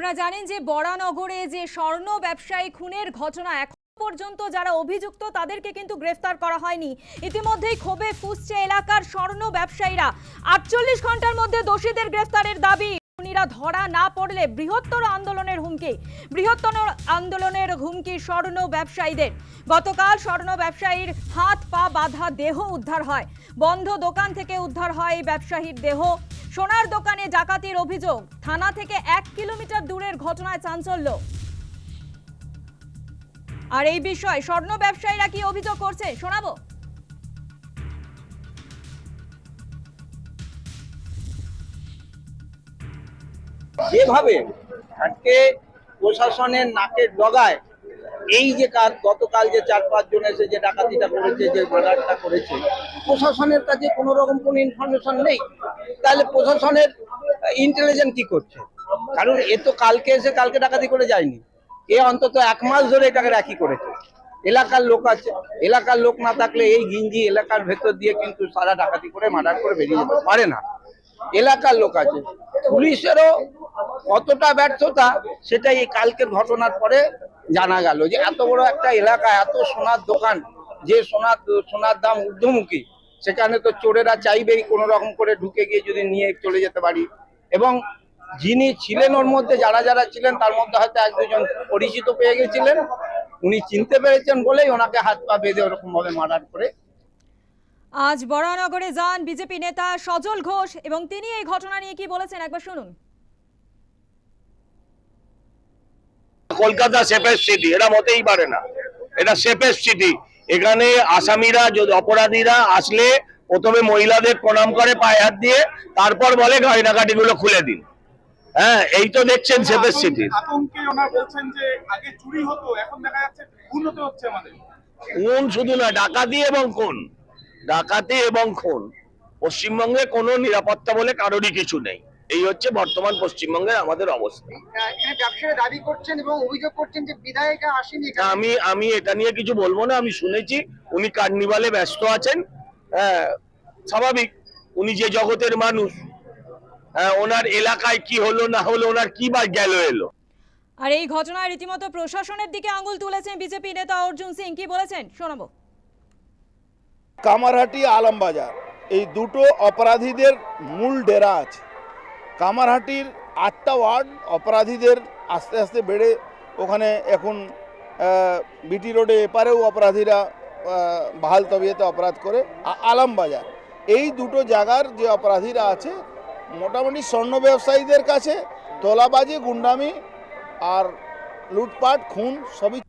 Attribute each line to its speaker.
Speaker 1: আপনারা জানেন যে বরানগরে যে স্বর্ণ ব্যবসায়ী খুনের ঘটনা, এখন পর্যন্ত যারা অভিযুক্ত তাদেরকে কিন্তু গ্রেফতার করা হয়নি। ইতিমধ্যেই ক্ষোভে ফুসছে এলাকার স্বর্ণ ব্যবসায়ীরা। আটচল্লিশ ঘণ্টার মধ্যে দোষীদের গ্রেফতারের দাবি। খুনিরা ধরা না পড়লে বৃহত্তর আন্দোলনের হুমকি। বৃহত্তর আন্দোলনের হুমকি স্বর্ণ ব্যবসায়ীদের। গতকাল স্বর্ণ ব্যবসায়ীর হাত পা বাঁধা দেহ উদ্ধার হয়। বন্ধ দোকান থেকে উদ্ধার হয় এই ব্যবসায়ীর দেহ। সোনার দোকানে ডাকাতির অভিযোগ। থানা থেকে এক কিলোমিটার দূরের ঘটনায় চাঞ্চল্য। আর এই বিষয়ে স্বর্ণ ব্যবসায়ীরা কি অভিযোগ করছে, শোনাবো?
Speaker 2: যেভাবে আজকে প্রশাসনের নাকের ডগায় এই যে কাজ, গতকাল যে চার পাঁচজন এসে যে ডাকাতিটা করেছে, যে মার্ডারটা করেছে, প্রশাসনের কাছে কোনো রকম কোনো ইনফরমেশন নেই। তাহলে প্রশাসনের ইন্টেলিজেন্ট কি করছে? কারণ এ তো কালকে এসে কালকে ডাকাতি করে যায়নি। এ অন্তত এক মাস ধরে এটাকে রাখি করেছে। এলাকার লোক আছে। এলাকার লোক না থাকলে এই গিঞ্জি এলাকার ভেতর দিয়ে কিন্তু সারা ডাকাতি করে, মার্ডার করে বেরিয়ে যেতে পারে না। এলাকার লোক আছে। পুলিশেরও কতটা ব্যর্থতা সেটা এই কালকের ঘটনার পরে জানা গেল যে এত বড় একটা এলাকা, এত সোনার দোকান, যে সোনার সোনার দাম ঊর্ধ্বমুখী সেখানে তো চোরেরা চাইবেই কোনো রকম করে ঢুকে গিয়ে যদি নিয়ে চলে যেতে পারি। এবং যিনি ছিলেন ওর মধ্যে যারা যারা ছিলেন তার মধ্যে হয়তো এক দুজন পরিচিত পেয়ে গেছিলেন। উনি চিনতে পেরেছেন বলেই ওনাকে হাত পা বেঁধে ওরকম ভাবে মার্ডার করে।
Speaker 1: আজ বরানগরে যান বিজেপি নেতা সজল ঘোষ এবং তিনি এই ঘটনা নিয়ে কি বলেছেন একবার শুনুন।
Speaker 3: কলকাতা সেফেস্ট সিটি এরা মতেই পারে না। এটা সেফেস্ট সিটি এখানে আসামিরা যদি অপরাধীরা আসলে প্রথমে মহিলাদের প্রণাম করে পায়ে হাত দিয়ে তারপর বলে গয়নাকাটি গুলো খুলে দিন। হ্যাঁ এই তো দেখছেন সেফেস্ট সিটি
Speaker 4: আতঙ্কে ওনারা বলছেন যে আগে চুরি হতো এখন দেখা যাচ্ছে উন্নত হচ্ছে আমাদের।
Speaker 3: খুন শুধু না ডাকাতি এবং খুন। ডাকাতি এবং খুন। পশ্চিমবঙ্গে কোনো নিরাপত্তা বলে কারোরই কিছু নেই। এই হচ্ছে বর্তমান পশ্চিমবঙ্গের আমাদের অবস্থা।
Speaker 5: ব্যবসায়ীরা দাবি করছেন এবং অভিযোগ করছেন যে বিধায়িকা আসেনি
Speaker 3: আমি আমি এটা নিয়ে কিছু বলব না আমি শুনেছি উনি কার্নিভালে ব্যস্ত আছেন স্বাভাবিক উনি যে জগতের মানুষ হ্যাঁ, ওনার এলাকায় কি হলো না হলো ওনার কি বা গেল এলো।
Speaker 1: আর এই ঘটনায় রীতিমতো প্রশাসনের দিকে আঙুল তুলেছেন বিজেপি নেতা অর্জুন সিং কি বলেছেন? শোনাবো।
Speaker 6: কামারহাটি আলমবাজার এই দুটো অপরাধীদের মূল ডেরা আছে। কামারহাটির আটটা ওয়ার্ড অপরাধীদের আস্তে আস্তে বেড়ে ওখানে এখন বিটি রোডে এপারেও অপরাধীরা বাহাল তবিয়তে অপরাধ করে। আলমবাজার, এই দুটো জায়গার যে অপরাধীরা আছে, মোটামুটি স্বর্ণ ব্যবসায়ীদের কাছে, তোলাবাজি, গুন্ডামি আর লুটপাট, খুন সবই